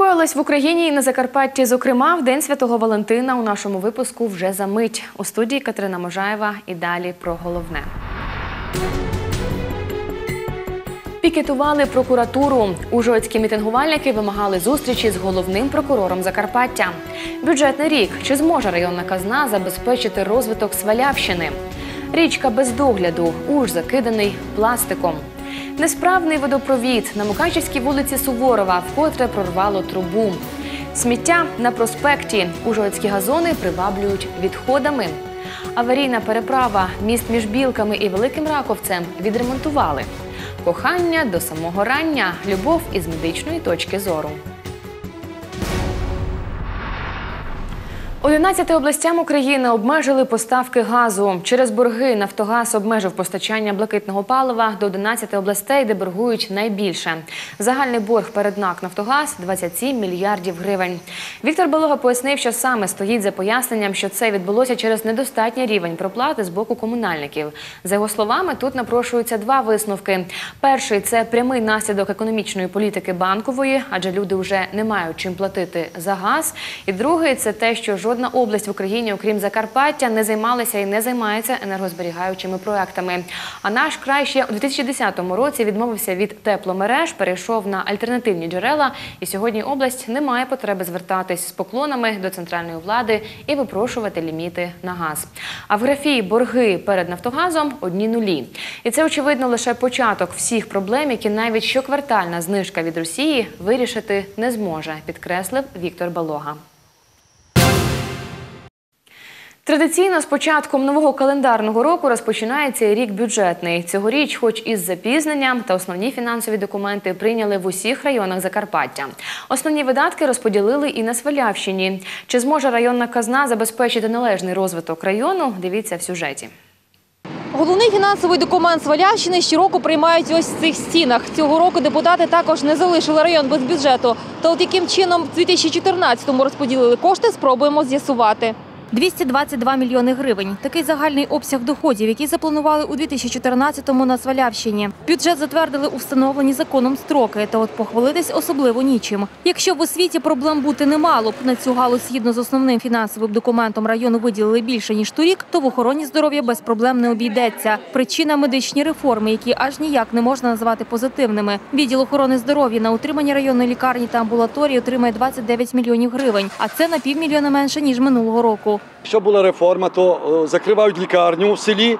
коїлось в Україні і на Закарпатті, зокрема, в День Святого Валентина у нашому випуску вже за мить. У студії Катерина Можаєва і далі про головне. Пікетували прокуратуру. Ужгородські мітингувальники вимагали зустрічі з головним прокурором Закарпаття. Бюджетний рік. Чи зможе районна казна забезпечити розвиток Свалявщини? Річка без догляду. Уж закиданий пластиком. Несправний водопровід на Мукачівській вулиці Суворова вкотре прорвало трубу. Сміття на проспекті. Ужгородські газони приваблюють відходами. Аварійна переправа міст між білками і великим раковцем відремонтували. Кохання до самого рання, любов із медичної точки зору. 11 областям України обмежили поставки газу. Через борги Нафтогаз обмежив постачання блакитного палива до 11 областей, де боргують найбільше. Загальний борг перед НАК Нафтогаз 27 мільярдів гривень. Віктор Балога пояснив, що саме стоїть за поясненням, що це відбулося через недостатній рівень проплати з боку комунальників. За його словами, тут напрошуються два висновки. Перший це прямий наслідок економічної політики банкової, адже люди вже не мають чим платити за газ. І другий це те, що жодна область в Україні, окрім Закарпаття, не займалася і не займається енергозберігаючими проектами. А наш край ще у 2010 році відмовився від тепломереж, перейшов на альтернативні джерела. І сьогодні область не має потреби звертатись з поклонами до центральної влади і випрошувати ліміти на газ. А в графі борги перед Нафтогазом одні нулі. І це очевидно лише початок всіх проблем, які навіть щоквартальна знижка від Росії вирішити не зможе, підкреслив Віктор Балога. Традиційно з початком нового календарного року розпочинається рік бюджетний. Цьогоріч, хоч із запізненням, та основні фінансові документи прийняли в усіх районах Закарпаття. Основні видатки розподілили і на Свалявщині. Чи зможе районна казна забезпечити належний розвиток району? Дивіться в сюжеті. Головний фінансовий документ Свалявщини щороку приймають ось в цих стінах. Цього року депутати також не залишили район без бюджету. Та от яким чином в 2014-му розподілили кошти, спробуємо з'ясувати. 222 мільйони гривень. Такий загальний обсяг доходів, який запланували у 2014-му на Свалявщині. Бюджет затвердили у встановлені законом строки, та от похвалитись особливо нічим. Якщо в освіті проблем бути не мало б, на цю галузь згідно з основним фінансовим документом району виділили більше, ніж торік, то в охороні здоров'я без проблем не обійдеться. Причина медичні реформи, які аж ніяк не можна назвати позитивними. Відділ охорони здоров'я на утримання районної лікарні та амбулаторії отримає 29 мільйонів гривень, а це на півмільйона менше, ніж минулого року. Якщо була реформа, то е, закривають лікарню в селі,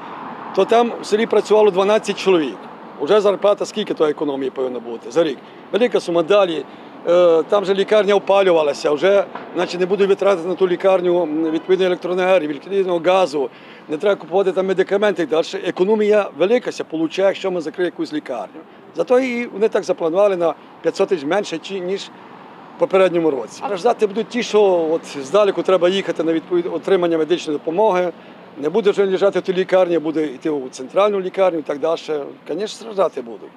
то там в селі працювало 12 чоловік. Уже зарплата скільки то економії повинна бути за рік. Велика сума далі. е, Там же лікарня опалювалася, вже значить, не будуть витратити на ту лікарню м, відповідно електроенергії, відповідно газу, не треба купувати там медикаменти і далі. Економія велика получає, якщо ми закриємо якусь лікарню. Зато і вони так запланували на 500 тисяч менше, ніж попередньому році. Страждати будуть ті, що от здалеку треба їхати на відповідь отримання медичної допомоги. Не буде вже лежати в тій лікарні, буде йти у центральну лікарню і так далі. Звісно, страждати будуть.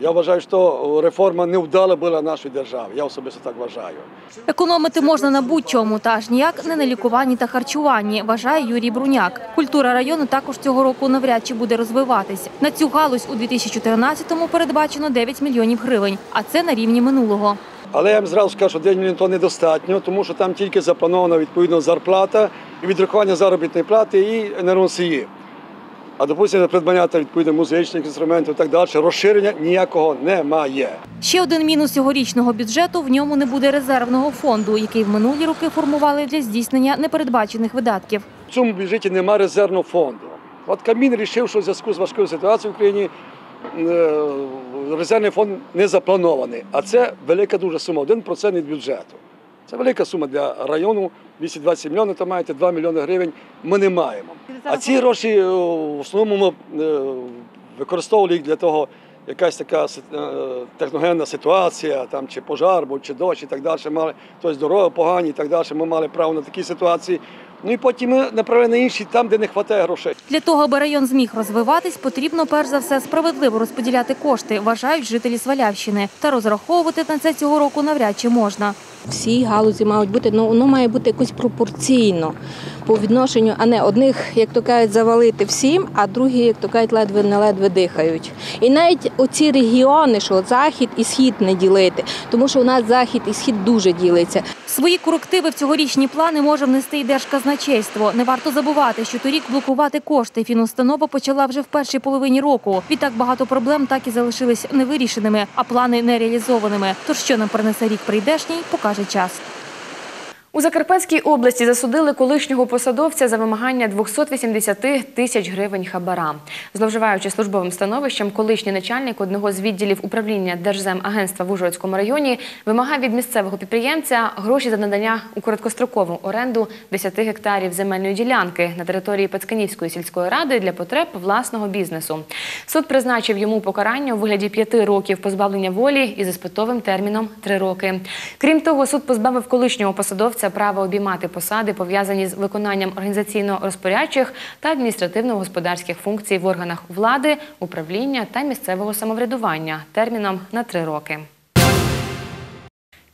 Я вважаю, що реформа невдала була нашої держави. Я особисто так вважаю. Економити можна на будь-чому, та аж ніяк не на лікуванні та харчуванні, вважає Юрій Бруняк. Культура району також цього року навряд чи буде розвиватись. На цю галузь у 2014-му передбачено 9 мільйонів гривень, а це на рівні минулого. Але я вам зразу скажу, що 9 мільйонів то недостатньо, тому що там тільки запланована відповідно зарплата і відрахування заробітної плати і енергоносії. А допустимо, придбання та відповідно музичних інструментів і так далі, розширення ніякого немає. Ще один мінус цьогорічного бюджету – в ньому не буде резервного фонду, який в минулі роки формували для здійснення непередбачених видатків. В цьому бюджеті немає резервного фонду. От Кабмін вирішив, що в зв'язку з важкою ситуацією в Україні резервний фонд не запланований. А це велика дуже сума, 1% від бюджету. Це велика сума для району, 220 мільйонів, то маєте 2 мільйони гривень, ми не маємо. А ці гроші е, в основному ми е, використовували їх для того, якась така е, техногенна ситуація, там, чи пожар, чи дощ і так далі. Мали, тобто дороги погані і так далі. Ми мали право на такі ситуації. Ну і потім ми направили на інші там, де не вистачає грошей. Для того, аби район зміг розвиватись, потрібно перш за все справедливо розподіляти кошти, вважають жителі Свалявщини. Та розраховувати на це цього року навряд чи можна. Всі галузі мають бути, ну воно має бути якось пропорційно по відношенню, а не одних, як то кажуть, завалити всім, а другі, як то кажуть, ледве не ледве дихають. І навіть оці регіони, що от захід і схід не ділити, тому що у нас захід і схід дуже ділиться. Свої корективи в цьогорічні плани може внести і Держказначейство. Не варто забувати, що торік блокувати кошти фінустанова почала вже в першій половині року. Відтак багато проблем так і залишились невирішеними, а плани нереалізованими. Тож що нам принесе рік прийдешній, покаже час. У Закарпатській області засудили колишнього посадовця за вимагання 280 тисяч гривень хабара. Зловживаючи службовим становищем, колишній начальник одного з відділів управління Держземагентства в Ужгородському районі вимагав від місцевого підприємця гроші за надання у короткострокову оренду 10 гектарів земельної ділянки на території Пацканівської сільської ради для потреб власного бізнесу. Суд призначив йому покарання у вигляді п'яти років позбавлення волі із іспитовим терміном три роки. Крім того, суд позбавив колишнього посадовця права обіймати посади, пов'язані з виконанням організаційно-розпорядчих та адміністративно-господарських функцій в органах влади, управління та місцевого самоврядування терміном на три роки.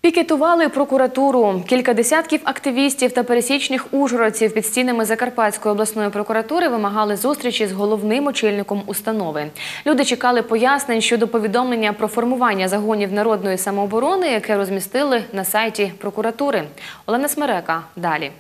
Пікетували прокуратуру. Кілька десятків активістів та пересічних ужгородців під стінами Закарпатської обласної прокуратури вимагали зустрічі з головним очільником установи. Люди чекали пояснень щодо повідомлення про формування загонів народної самооборони, яке розмістили на сайті прокуратури. Олена Смерека далі.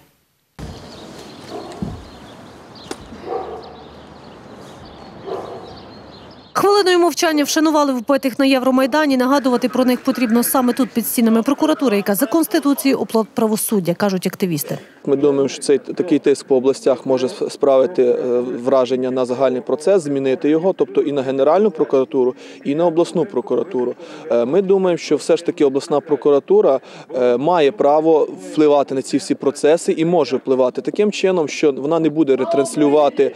Хвилиною мовчання вшанували вбитих на Євромайдані. Нагадувати про них потрібно саме тут під стінами прокуратури, яка за конституцією оплот правосуддя, кажуть активісти. Ми думаємо, що цей такий тиск по областях може справити е, враження на загальний процес, змінити його, тобто і на Генеральну прокуратуру, і на обласну прокуратуру. Е, Ми думаємо, що все ж таки обласна прокуратура е, має право впливати на ці всі процеси і може впливати таким чином, що вона не буде ретранслювати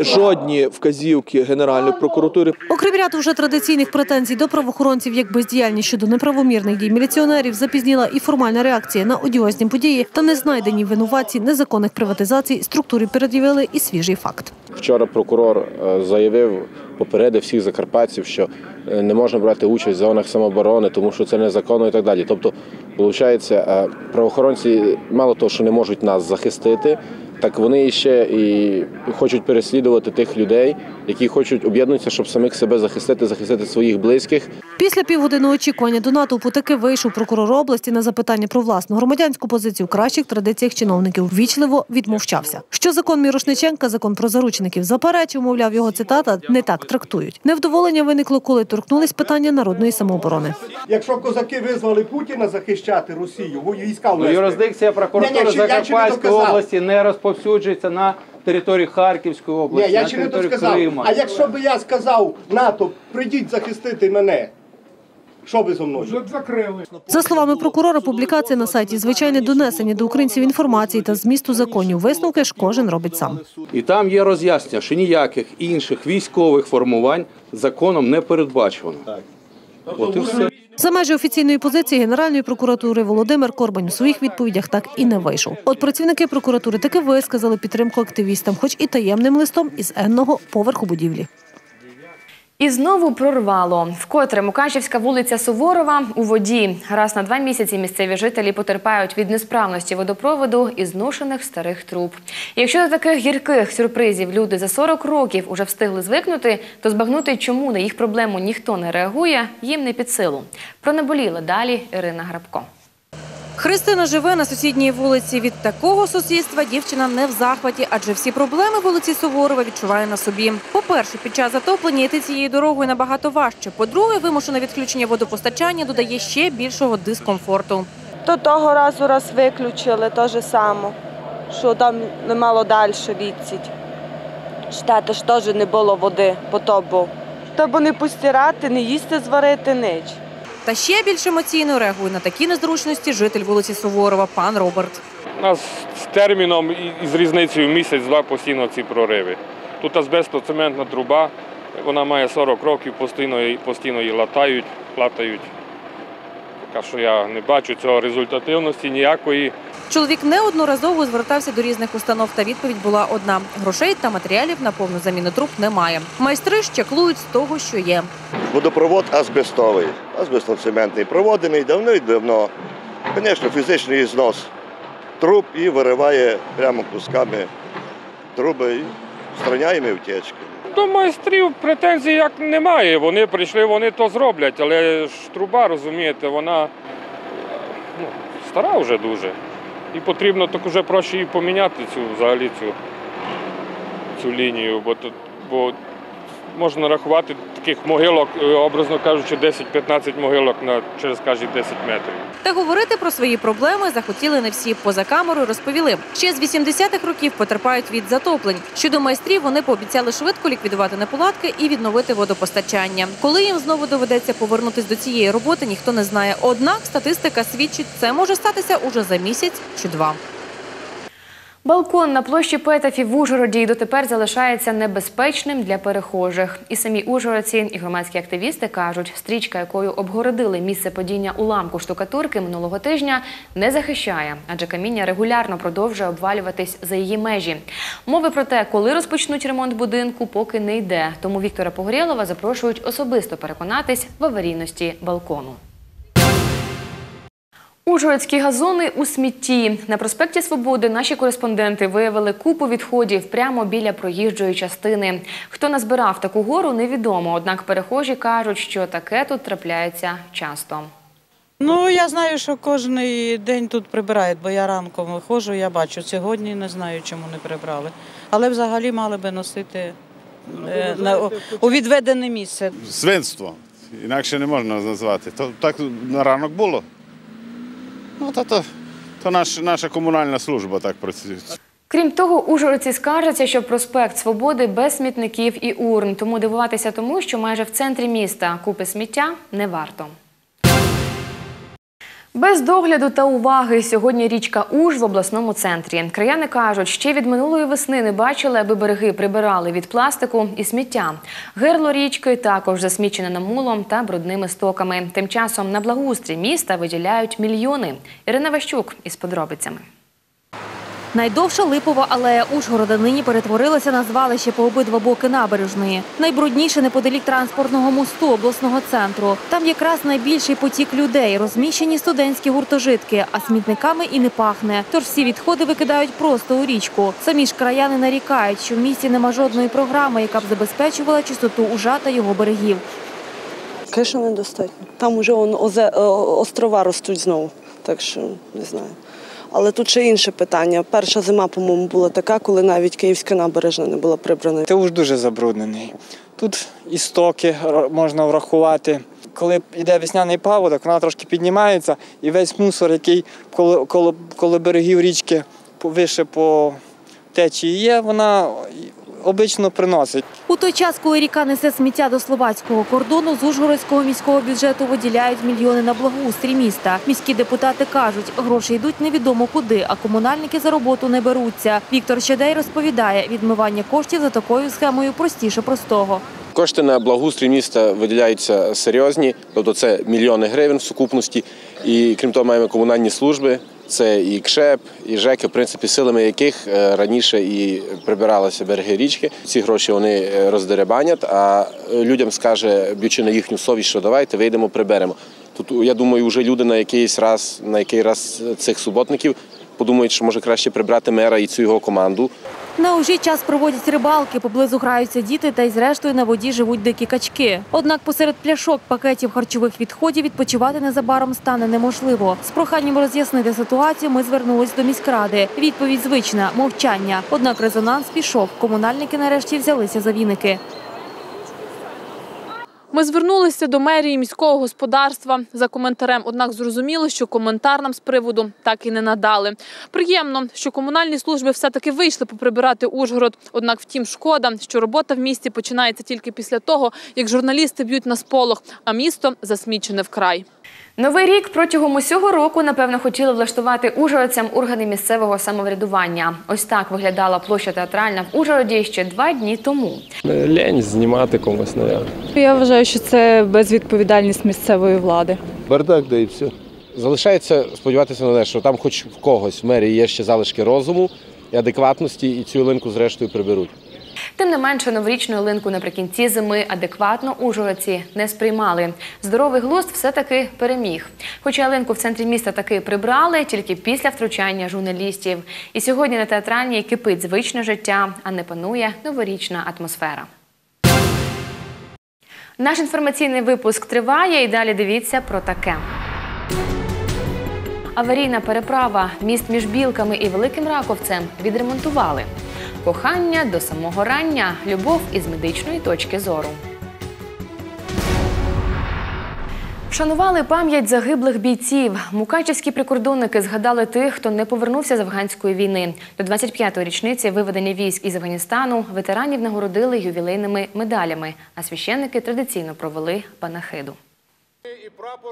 жодні вказівки Генеральної прокуратури. Окрім ряду вже традиційних претензій до правоохоронців, як бездіяльність щодо неправомірних дій міліціонерів, запізніла і формальна реакція на одіозні події та незнайдені винуватці незаконних приватизацій. Структурі перед'явили і свіжий факт. Вчора прокурор е, заявив, попередив всіх закарпатців, що е, не можна брати участь в зонах самооборони, тому що це незаконно і так далі. Тобто, виходить, е, правоохоронці мало того, що не можуть нас захистити, так вони ще і хочуть переслідувати тих людей, які хочуть об'єднуватися, щоб самих себе захистити, захистити своїх близьких. Після півгодини очікування до натовпу таки вийшов прокурор області на запитання про власну громадянську позицію в кращих традиціях чиновників. Вічливо відмовчався. Що закон Мірошниченка, закон про заручників заперечив, мовляв, його цитата не так трактують. Невдоволення виникло, коли торкнулись питання народної самооборони. Якщо козаки визвали Путіна захищати Росію, во- війська Ну, юрисдикція прокуратури Ні, ні, Закарпатської області не розповсюджується на території Харківської Ні, області, я на чи не то сказав. Крима. А якщо би я сказав НАТО, прийдіть захистити мене, що ви зо мною? За словами прокурора, публікація на сайті звичайне донесення до українців інформації та змісту законів. Висновки ж кожен робить сам. І там є роз'яснення, що ніяких інших військових формувань законом не передбачено. От і все. За межі офіційної позиції Генеральної прокуратури Володимир Корбань у своїх відповідях так і не вийшов. От працівники прокуратури таки висказали підтримку активістам, хоч і таємним листом із енного поверху будівлі. І знову прорвало. Вкотре Мукачівська вулиця Суворова у воді. Раз на два місяці місцеві жителі потерпають від несправності водопроводу і зношених старих труб. Якщо до таких гірких сюрпризів люди за 40 років уже встигли звикнути, то збагнути, чому на їх проблему ніхто не реагує, їм не під силу. Про наболіле далі Ірина Грабко. Христина живе на сусідній вулиці. Від такого сусідства дівчина не в захваті, адже всі проблеми вулиці Суворова відчуває на собі. По-перше, під час затоплення йти цією дорогою набагато важче. По-друге, вимушене відключення водопостачання додає ще більшого дискомфорту. То того разу раз виключили те ж саме, що там немало далі відсідь. Штати ж теж не було води, по був. Тобто не постирати, не їсти зварити, ніч. Та ще більш емоційно реагує на такі незручності житель вулиці Суворова, пан Роберт. У нас з терміном і з різницею місяць-два постійно ці прориви. Тут азбестоцементна труба, вона має 40 років, постійно, постійно її латають, латають. Поки що я не бачу цього результативності ніякої. Чоловік неодноразово звертався до різних установ, та відповідь була одна: грошей та матеріалів на повну заміну труб немає. Майстри ж чаклують з того, що є. Водопровод азбестовий, азбестоцементний, проводений давно і давно. Звісно, фізичний знос труб і вириває прямо кусками труби і страняємо втечки. До майстрів претензій як немає. Вони прийшли, вони то зроблять, але ж труба, розумієте, вона ну, стара вже дуже. І потрібно так уже проще і поміняти цю взагалі цю, цю лінію, бо тут бо можна рахувати таких могилок, е, образно кажучи, 10-15 могилок на через кожні 10 метрів. Та говорити про свої проблеми захотіли не всі. Поза камерою розповіли. Ще з 80-х років потерпають від затоплень. Щодо майстрів, вони пообіцяли швидко ліквідувати неполадки і відновити водопостачання. Коли їм знову доведеться повернутись до цієї роботи, ніхто не знає. Однак статистика свідчить, це може статися уже за місяць чи два. Балкон на площі Петафів в Ужгороді й дотепер залишається небезпечним для перехожих. І самі ужгородці, і громадські активісти кажуть, стрічка, якою обгородили місце падіння уламку штукатурки минулого тижня, не захищає, адже каміння регулярно продовжує обвалюватись за її межі. Мови про те, коли розпочнуть ремонт будинку, поки не йде. Тому Віктора Погорєлова запрошують особисто переконатись в аварійності балкону. Ужгородські газони у смітті. На проспекті Свободи наші кореспонденти виявили купу відходів прямо біля проїжджої частини. Хто назбирав таку гору, невідомо. Однак перехожі кажуть, що таке тут трапляється часто. Ну, я знаю, що кожен день тут прибирають, бо я ранком виходжу, я бачу. Сьогодні не знаю, чому не прибрали. Але взагалі мали би носити е, на, у відведене місце. Свинство. Інакше не можна назвати. То так на ранок було. Ну, то, то, то наш, наша комунальна служба так працює. Крім того, ужгородці скаржаться, що проспект Свободи без смітників і урн. Тому дивуватися тому, що майже в центрі міста купи сміття не варто. Без догляду та уваги сьогодні річка Уж в обласному центрі. Краяни кажуть, ще від минулої весни не бачили, аби береги прибирали від пластику і сміття. Гирло річки також засмічене намулом та брудними стоками. Тим часом на благоустрій міста виділяють мільйони. Ірина Ващук із подробицями. Найдовша липова алея Ужгорода нині перетворилася на звалище по обидва боки набережної. Найбрудніше неподалік транспортного мосту обласного центру. Там якраз найбільший потік людей, розміщені студентські гуртожитки, а смітниками і не пахне. Тож всі відходи викидають просто у річку. Самі ж краяни нарікають, що в місті нема жодної програми, яка б забезпечувала чистоту ужа та його берегів. Звісно, недостатньо. Там вже он, озе, острова ростуть знову, так що не знаю. Але тут ще інше питання. Перша зима, по-моєму, була така, коли навіть Київська набережна не була прибрана. Ти уж дуже забруднений. Тут і стоки можна врахувати. Коли йде весняний паводок, вона трошки піднімається, і весь мусор, який коло, коло, коло берегів річки вище по течії є, вона обично приносить. У той час, коли ріка несе сміття до словацького кордону, з Ужгородського міського бюджету виділяють мільйони на благоустрій міста. Міські депутати кажуть, гроші йдуть невідомо куди, а комунальники за роботу не беруться. Віктор Щедей розповідає, відмивання коштів за такою схемою простіше простого. Кошти на благоустрій міста виділяються серйозні, тобто це мільйони гривень в сукупності. І крім того, маємо комунальні служби. Це і КШЕП, і ЖЕКи, в принципі, силами яких е, раніше і прибиралися береги річки. Ці гроші вони е, роздеребанять, а е, людям скаже, б'ючи на їхню совість, що давайте вийдемо, приберемо. Тут я думаю, вже люди на якийсь раз, на який раз цих суботників подумають, що може краще прибрати мера і цю його команду. На ужі час проводять рибалки, поблизу граються діти, та й зрештою на воді живуть дикі качки. Однак посеред пляшок пакетів харчових відходів відпочивати незабаром стане неможливо. З проханням роз'яснити ситуацію ми звернулись до міськради. Відповідь звична мовчання. Однак резонанс пішов. Комунальники нарешті взялися за віники. Ми звернулися до мерії міського господарства за коментарем, однак зрозуміло, що коментар нам з приводу так і не надали. Приємно, що комунальні служби все-таки вийшли поприбирати Ужгород. Однак, втім, шкода, що робота в місті починається тільки після того, як журналісти б'ють на сполох, а місто засмічене вкрай. Новий рік протягом усього року, напевно, хотіли влаштувати ужгородцям органи місцевого самоврядування. Ось так виглядала площа театральна в Ужгороді ще два дні тому. Лень знімати комусь, навіть. Я вважаю, що це безвідповідальність місцевої влади. Бардак, да і все. залишається сподіватися на те, що там, хоч в когось в мері є ще залишки розуму і адекватності, і цю ялинку зрештою приберуть. Тим не менше, новорічну ялинку наприкінці зими адекватно ужгородці не сприймали. Здоровий глузд все-таки переміг. Хоча ялинку в центрі міста таки прибрали тільки після втручання журналістів. І сьогодні на театральній кипить звичне життя, а не панує новорічна атмосфера. Наш інформаційний випуск триває і далі дивіться про таке. Аварійна переправа, міст між білками і великим раковцем відремонтували. Кохання до самого рання, любов із медичної точки зору. Вшанували пам'ять загиблих бійців. Мукачівські прикордонники згадали тих, хто не повернувся з афганської війни. До 25-ї річниці виведення військ із Афганістану ветеранів нагородили ювілейними медалями, а священники традиційно провели панахиду.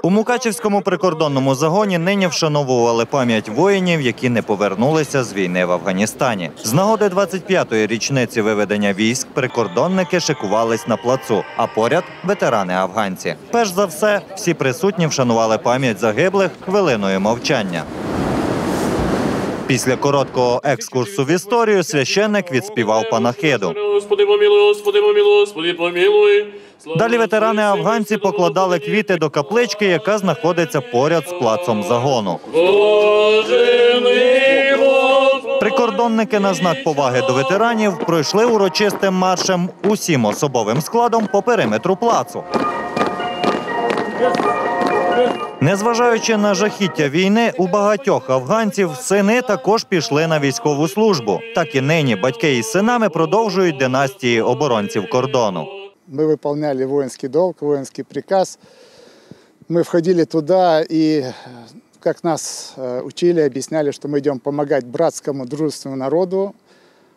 У Мукачівському прикордонному загоні нині вшановували пам'ять воїнів, які не повернулися з війни в Афганістані. З нагоди 25-ї річниці виведення військ прикордонники шикувались на плацу, а поряд ветерани афганці. Перш за все, всі присутні вшанували пам'ять загиблих хвилиною мовчання. Після короткого екскурсу в історію священник відспівав панахиду. Господи помилуй, Господи помилуй, Господи помилуй. Далі ветерани афганці покладали квіти до каплички, яка знаходиться поряд з плацом загону. Прикордонники на знак поваги до ветеранів пройшли урочистим маршем усім особовим складом по периметру плацу. Незважаючи на жахіття війни, у багатьох афганців сини також пішли на військову службу. Так і нині батьки із синами продовжують династії оборонців кордону. Мы выполняли воинский долг, воинский приказ. Мы входили туда и, э, как нас э, учили, объясняли, что мы идем помогать братскому, дружественному народу.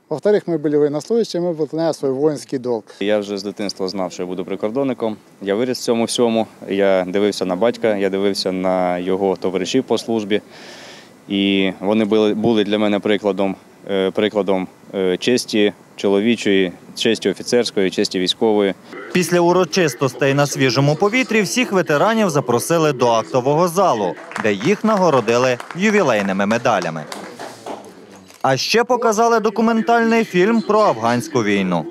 Во-вторых, мы были военнослужащими, мы выполняли свой воинский долг. Я вже з дитинства знав, що я буду прикордонником. Я виріс в цьому всьому. Я дивився на батька, я дивився на його товаришів по службі. І вони були, були для мене прикладом, е, прикладом е, честі чоловічої, честі офіцерської, честі військової. Після урочистостей на свіжому повітрі всіх ветеранів запросили до актового залу, де їх нагородили ювілейними медалями. А ще показали документальний фільм про афганську війну.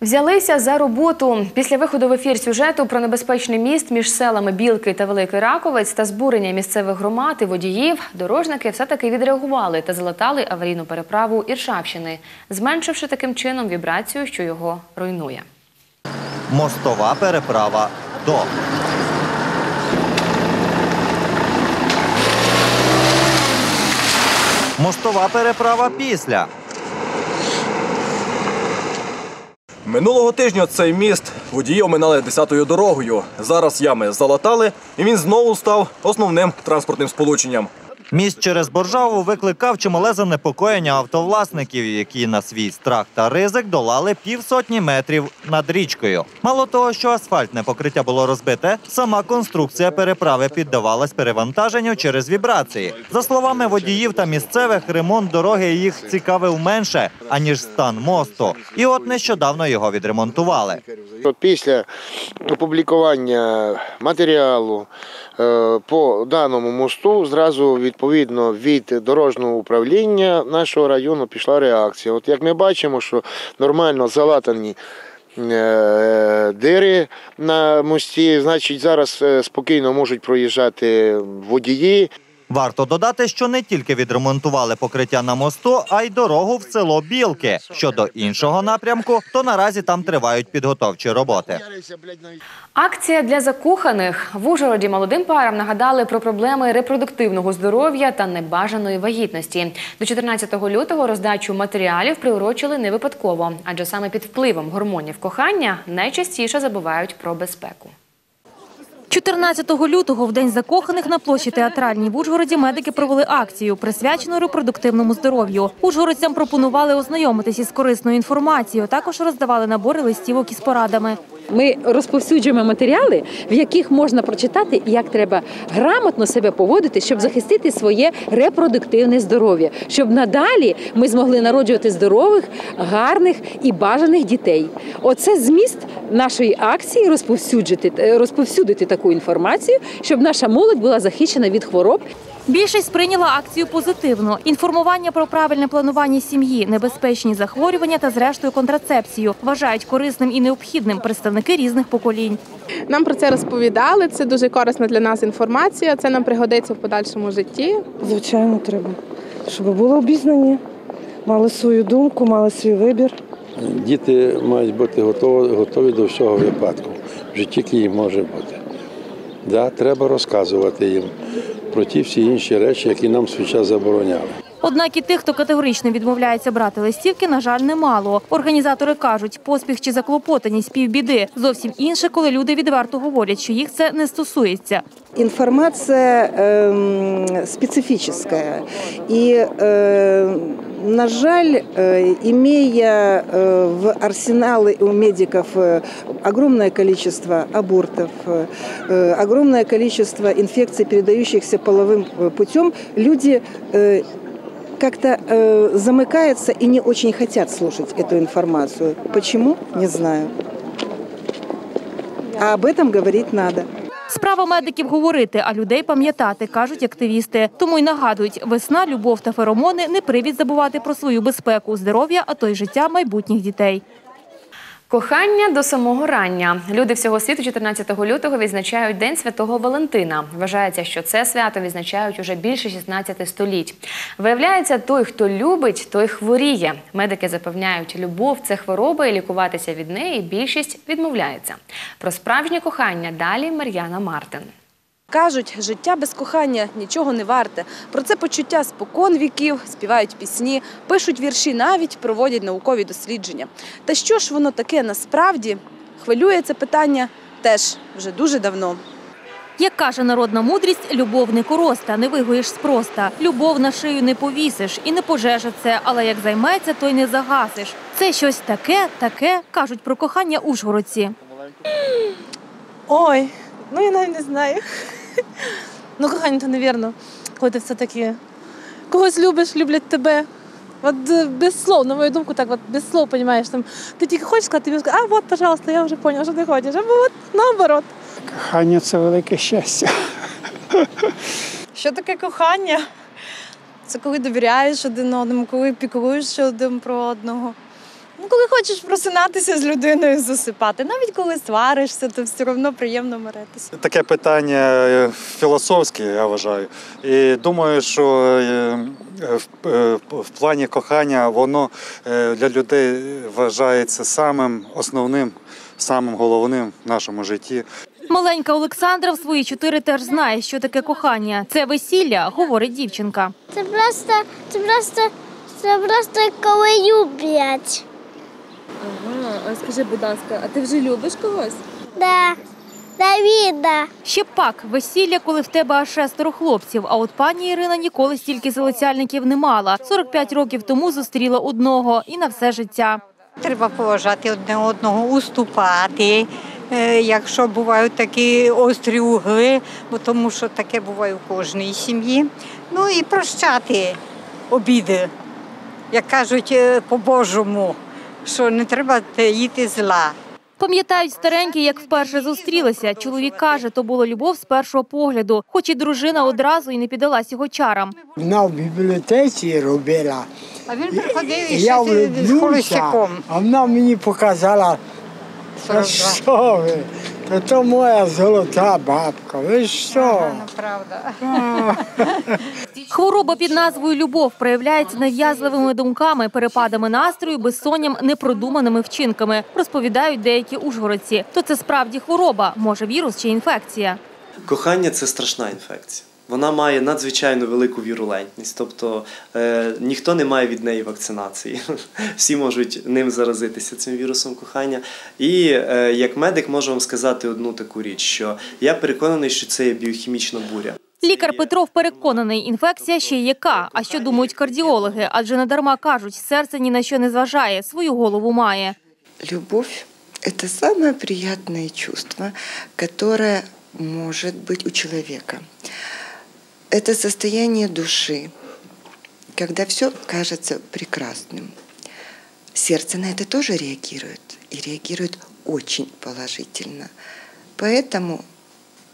Взялися за роботу після виходу в ефір сюжету про небезпечний міст між селами Білки та Великий Раковець та збурення місцевих громад і водіїв. Дорожники все-таки відреагували та залатали аварійну переправу Іршавщини, зменшивши таким чином вібрацію, що його руйнує. Мостова переправа до. Мостова переправа після. Минулого тижня цей міст водії оминали 10-ю дорогою. Зараз ями залатали, і він знову став основним транспортним сполученням. Міст через Боржаву викликав чимале занепокоєння автовласників, які на свій страх та ризик долали півсотні метрів над річкою. Мало того, що асфальтне покриття було розбите, сама конструкція переправи піддавалась перевантаженню через вібрації. За словами водіїв та місцевих, ремонт дороги їх цікавив менше аніж стан мосту. І от нещодавно його відремонтували. Після опублікування матеріалу е, по даному мосту зразу відповідно від дорожнього управління нашого району пішла реакція. От як ми бачимо, що нормально залатані е, дири на мості, значить зараз е, спокійно можуть проїжджати водії. Варто додати, що не тільки відремонтували покриття на мосту, а й дорогу в село Білки. Щодо іншого напрямку, то наразі там тривають підготовчі роботи. Акція для закоханих в Ужгороді молодим парам нагадали про проблеми репродуктивного здоров'я та небажаної вагітності. До 14 лютого роздачу матеріалів приурочили не випадково, адже саме під впливом гормонів кохання найчастіше забувають про безпеку. 14 лютого, в день закоханих на площі театральній в Ужгороді, медики провели акцію, присвячену репродуктивному здоров'ю. Ужгородцям пропонували ознайомитись із корисною інформацією. Також роздавали набори листівок із порадами. Ми розповсюджуємо матеріали, в яких можна прочитати, як треба грамотно себе поводити, щоб захистити своє репродуктивне здоров'я, щоб надалі ми змогли народжувати здорових, гарних і бажаних дітей. Оце зміст нашої акції розповсюдити, розповсюдити таку інформацію, щоб наша молодь була захищена від хвороб. Більшість сприйняла акцію позитивно. Інформування про правильне планування сім'ї, небезпечні захворювання та, зрештою, контрацепцію вважають корисним і необхідним представники різних поколінь. Нам про це розповідали. Це дуже корисна для нас інформація. Це нам пригодиться в подальшому житті. Звичайно, треба, щоб були обізнані, мали свою думку, мали свій вибір. Діти мають бути готові, готові до всього випадку в житті, який може бути. Да, треба розказувати їм про ті всі інші речі, які нам свій час забороняли. Однак і тих, хто категорично відмовляється брати листівки, на жаль, немало. Організатори кажуть, поспіх чи заклопотаність півбіди. Зовсім інше, коли люди відверто говорять, що їх це не стосується. Информация эм, специфическая. И, э, на жаль, э, имея э, в арсенале у медиков э, огромное количество абортов, э, огромное количество инфекций, передающихся половым э, путем, люди э, как-то э, замыкаются и не очень хотят слушать эту информацию. Почему? Не знаю. А об этом говорить надо. Справа медиків говорити, а людей пам'ятати, кажуть активісти. Тому й нагадують, весна, любов та феромони не привід забувати про свою безпеку, здоров'я, а то й життя майбутніх дітей. Кохання до самого рання. Люди всього світу 14 лютого відзначають День Святого Валентина. Вважається, що це свято відзначають уже більше 16 століть. Виявляється, той, хто любить, той хворіє. Медики запевняють, любов це хвороба, і лікуватися від неї більшість відмовляється. Про справжнє кохання далі Мар'яна Мартин. Кажуть, життя без кохання нічого не варте. Про це почуття спокон віків, співають пісні, пишуть вірші, навіть проводять наукові дослідження. Та що ж воно таке насправді? Хвилює це питання теж вже дуже давно. Як каже народна мудрість, любов не короста, не вигоїш спроста. Любов на шию не повісиш і не пожежа це, але як займеться, то й не загасиш. Це щось таке, таке, кажуть про кохання ужгородці. Ой, ну я навіть не знаю. Ну, кохання, то невірно, коли ти все-таки когось любиш, люблять тебе. От е, без слов, на мою думку, так от без слов, розумієш, там ти тільки хочеш сказати, тобі скажуть, а от, пожалуйста, я вже зрозумів, що ти хочеш. Або от наоборот. Кохання це велике щастя. Що таке кохання? Це коли довіряєш один одному, коли піклуєшся один про одного. Ну, коли хочеш просинатися з людиною, засипати. Навіть коли сваришся, то все одно приємно миритися. Таке питання е, філософське, я вважаю. І думаю, що е, в, е, в плані кохання воно для людей вважається самим основним, самим головним в нашому житті. Маленька Олександра в свої чотири теж знає, що таке кохання. Це весілля, говорить дівчинка. Це просто, це просто, це просто коли люблять. Ага, а скажи, будь ласка, а ти вже любиш когось? Да. Давіда. Ще б пак весілля, коли в тебе аж шестеро хлопців. А от пані Ірина ніколи стільки залицяльників не мала. 45 років тому зустріла одного і на все життя. Треба поважати одне одного, уступати, е, якщо бувають такі острі угли, бо тому що таке буває у кожній сім'ї. Ну і прощати обіди, як кажуть е, по-божому, що не треба таїти зла. Пам'ятають старенькі, як вперше зустрілися. Чоловік каже, то була любов з першого погляду, хоч і дружина одразу і не піддалась його чарам. Вона в бібліотеці робила. А він приходив і я з- з холостяком. а вона мені показала, що ви, та то моя золота бабка, ви що? Правда. Хвороба під назвою Любов проявляється нав'язливими думками, перепадами настрою, безсонням, непродуманими вчинками. Розповідають деякі ужгородці. То це справді хвороба, може вірус чи інфекція. Кохання це страшна інфекція. Вона має надзвичайно велику вірулентність, тобто е, ніхто не має від неї вакцинації. Всі можуть ним заразитися цим вірусом кохання. І е, як медик можу вам сказати одну таку річ, що я переконаний, що це є біохімічна буря. Лікар Петров переконаний, інфекція ще яка. А що думають кардіологи? Адже недарма кажуть, серце ні на що не зважає, свою голову має. Любовь – это самое приятное чувство, которое может быть у человека. Это состояние души, когда все кажется прекрасным. Сердце на это тоже реагирует, и реагирует очень положительно. Поэтому,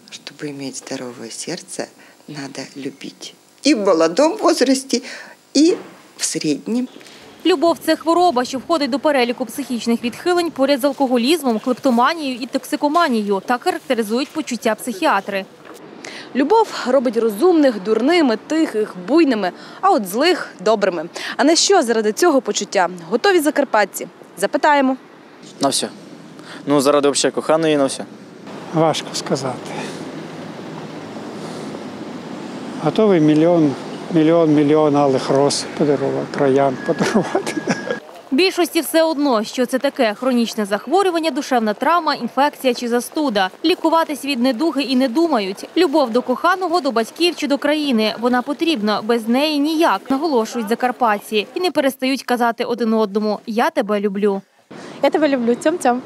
чтобы иметь здоровое сердце, надо любить. И в молодом возрасте, и в среднем. Любов це хвороба, що входить до переліку психічних відхилень поряд з алкоголізмом, клептоманією і токсикоманією. Так характеризують почуття психіатри. Любов робить розумних, дурними, тихих, буйними, а от злих добрими. А на що заради цього почуття готові закарпатці? Запитаємо. На все. Ну, заради взагалі коханої на все. Важко сказати. Готовий мільйон, мільйон, мільйон алих роз подарувати, троян подарувати. Більшості все одно, що це таке хронічне захворювання, душевна травма, інфекція чи застуда. Лікуватись від недуги і не думають. Любов до коханого, до батьків чи до країни. Вона потрібна, без неї ніяк, наголошують закарпатці. І не перестають казати один одному Я тебе люблю. Я тебе люблю, цьом-цьом.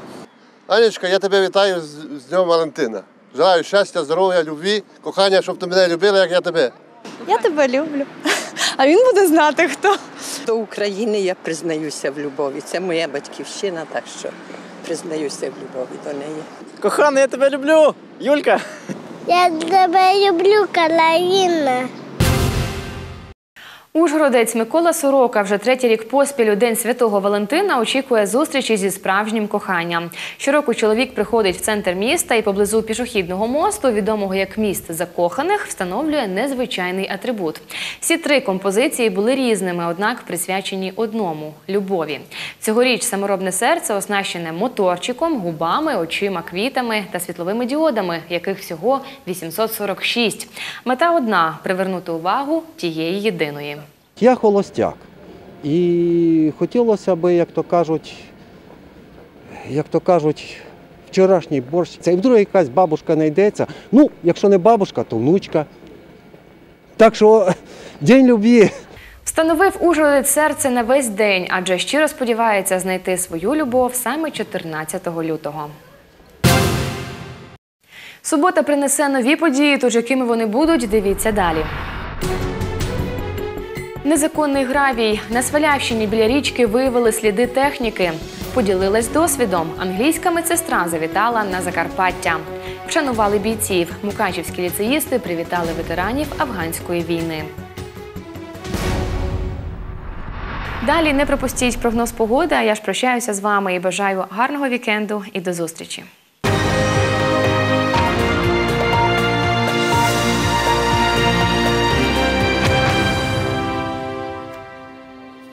Анечка, я тебе вітаю з, з Днем Валентина. Желаю щастя, здоров'я, любві, кохання, щоб ти мене любила, як я тебе. Я тебе люблю. А він буде знати хто. До України я признаюся в любові. Це моя батьківщина, так що признаюся в любові до неї. Кохана, я тебе люблю! Юлька! Я тебе люблю, Калаїна. Ужгородець Микола Сорока вже третій рік поспіль День Святого Валентина очікує зустрічі зі справжнім коханням. Щороку чоловік приходить в центр міста і поблизу пішохідного мосту, відомого як міст закоханих, встановлює незвичайний атрибут. Всі три композиції були різними, однак присвячені одному любові. Цьогоріч саморобне серце оснащене моторчиком, губами, очима, квітами та світловими діодами, яких всього 846. Мета одна привернути увагу тієї єдиної. Я холостяк. І хотілося б, як то кажуть, як то кажуть, вчорашній борщ. Це і вдруге якась бабушка знайдеться. Ну, якщо не бабушка, то внучка. Так що день любві. Встановив Ужгородець серце на весь день, адже щиро сподівається знайти свою любов саме 14 лютого. Субота принесе нові події, тож якими вони будуть, дивіться далі. Незаконний гравій. На Свалявщині біля річки виявили сліди техніки. Поділилась досвідом. Англійська медсестра завітала на Закарпаття. Вшанували бійців. Мукачівські ліцеїсти привітали ветеранів афганської війни. Далі не пропустіть прогноз погоди. а Я ж прощаюся з вами і бажаю гарного вікенду і до зустрічі.